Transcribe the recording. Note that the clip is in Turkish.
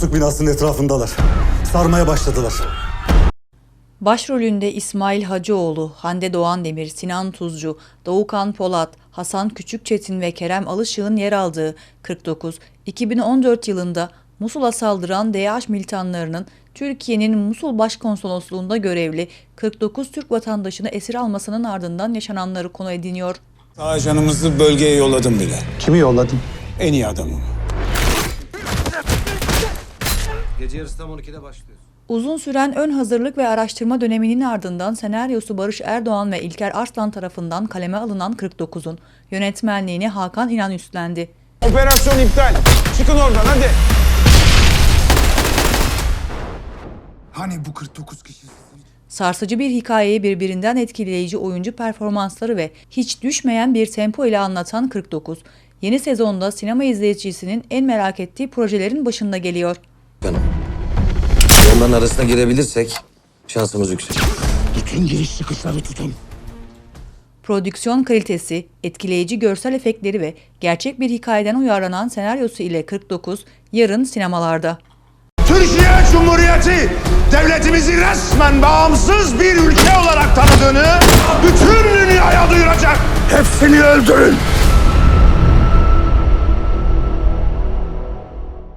Kolosluk binasının etrafındalar. Sarmaya başladılar. Başrolünde İsmail Hacıoğlu, Hande Doğan Demir, Sinan Tuzcu, Doğukan Polat, Hasan Küçükçetin ve Kerem Alışık'ın yer aldığı 49, 2014 yılında Musul'a saldıran DAEŞ militanlarının Türkiye'nin Musul Başkonsolosluğunda görevli 49 Türk vatandaşını esir almasının ardından yaşananları konu ediniyor. Ajanımızı bölgeye yolladım bile. Kimi yolladın? En iyi adamım. Gece yarısı tam 12'de başlıyoruz. Uzun süren ön hazırlık ve araştırma döneminin ardından senaryosu Barış Erdoğan ve İlker Arslan tarafından kaleme alınan 49'un yönetmenliğini Hakan İnan üstlendi. Operasyon iptal. Çıkın oradan hadi. Hani bu 49 kişi? Sarsıcı bir hikayeyi birbirinden etkileyici oyuncu performansları ve hiç düşmeyen bir tempo ile anlatan 49, yeni sezonda sinema izleyicisinin en merak ettiği projelerin başında geliyor. Canım. Onların arasına girebilirsek şansımız yüksek. Bütün giriş çıkışları tutun. Prodüksiyon kalitesi, etkileyici görsel efektleri ve gerçek bir hikayeden uyarlanan senaryosu ile 49 yarın sinemalarda. Türkiye Cumhuriyeti devletimizi resmen bağımsız bir ülke olarak tanıdığını bütün dünyaya duyuracak. Hepsini öldürün.